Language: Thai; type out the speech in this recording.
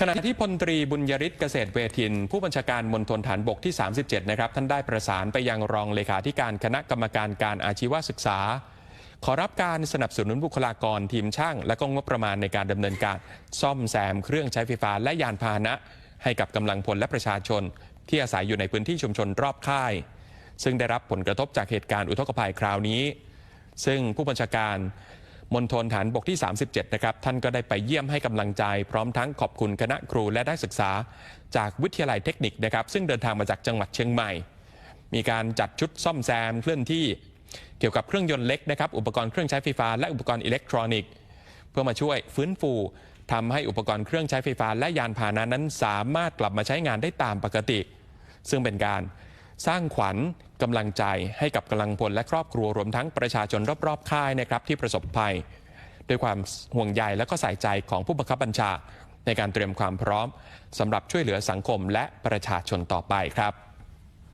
ขณะที่พลตรีบุญยริศเกษตรเวทิน ผู้บัญชาการมณฑลฐานบกที่ 37 นะครับ ท่านได้ประสานไปยังรองเลขาธิการคณะกรรมการการอาชีวศึกษา ขอรับการสนับสนุนบุคลากรทีมช่าง และก็งบประมาณในการดำเนินการ ซ่อมแซมเครื่องใช้ไฟฟ้าและยานพาหนะ ให้กับกำลังพลและประชาชน ที่อาศัยอยู่ในพื้นที่ชุมชนรอบค่าย ซึ่งได้รับผลกระทบจากเหตุการณ์อุทกภัยคราวนี้ ซึ่งผู้บัญชาการ มณฑลฐานบกที่ 37 นะครับ ท่านก็ได้ไปเยี่ยมให้กำลังใจ พร้อมทั้งขอบคุณคณะครูและได้ศึกษา จากวิทยาลัยเทคนิคนะครับ ซึ่งเดินทางมาจากจังหวัดเชียงใหม่ มีการจัดชุดซ่อมแซมเคลื่อนที่เกี่ยวกับเครื่องยนต์เล็กนะครับ อุปกรณ์เครื่องใช้ไฟฟ้าและอุปกรณ์อิเล็กทรอนิกส์ เพื่อมาช่วยฟื้นฟูทำให้อุปกรณ์เครื่องใช้ไฟฟ้าและยานพาหนะนั้น สามารถกลับมาใช้งานได้ตามปกติ ซึ่งเป็นการ สร้างขวัญกำลังใจให้กับกำลังพลและครอบครัวรวมทั้งประชาชนรอบๆค่ายนะครับที่ประสบภัย ด้วยความห่วงใยและก็ใส่ใจของผู้บังคับบัญชา ในการเตรียมความพร้อมสำหรับช่วยเหลือสังคมและประชาชนต่อไปครับ